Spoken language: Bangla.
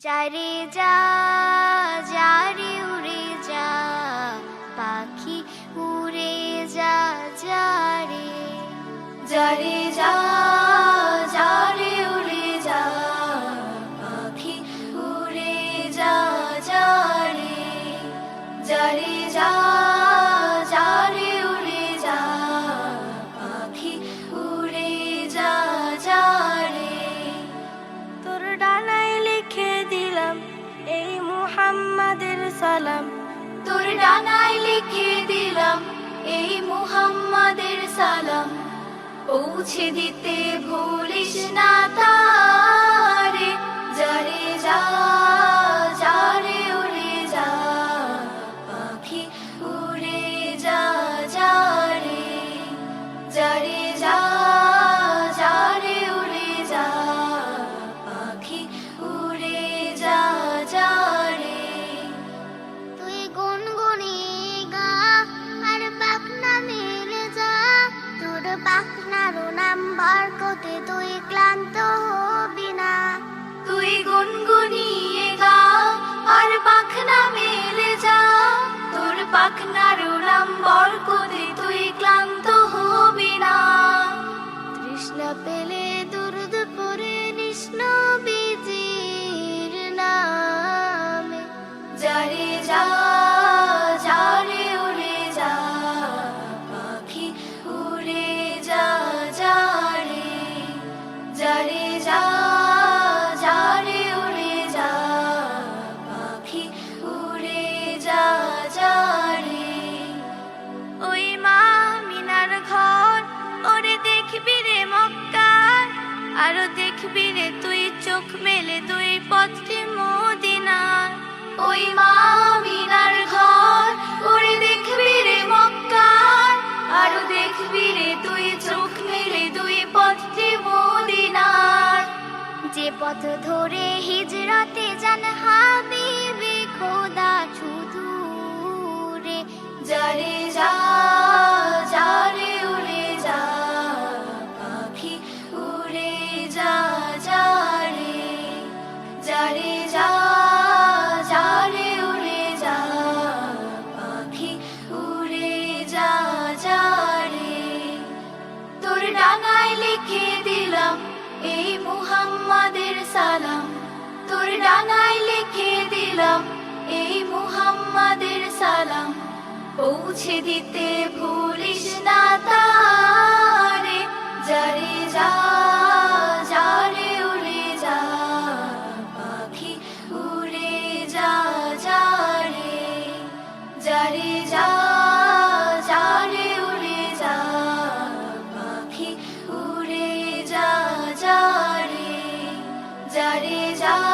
যারে যা যারে উড়ে যা পাখি উড়ে যা যারে। যারে যা যারে মুহাম্মাদের সালাম। তোর ডানায় লিখে দিলাম, এই মুহাম্মাদের সালাম। পৌঁছে দিতে ভুলিস না তারে, যারে যা নাম্বার কোতে তুই ক্লান্ত হবি না। তুই গুনগুনিয়ে গা আর আরও দেখবি রে তুই, চোখ মেলে দুই পথটি মদিনার। ওই মা মিনার ঘর, ওরে দেখবি রে মক্কার। আরও দেখবি রে তুই, চোখ মেলে দুই পথটি মদিনার। যে পথ ধরে হিজরতে যান হাবিবে খোদা শুধু রে, যারে যা ডাঙায় লিখে দিলাম, এই মুহাম্মাদের সালাম। পৌঁছে দিতে ভুলিস না তারে, যারে যা, যারে উড়ে যা, পাখি উড়ে যা যা উড়ে যা, পাখি উড়ে যা যা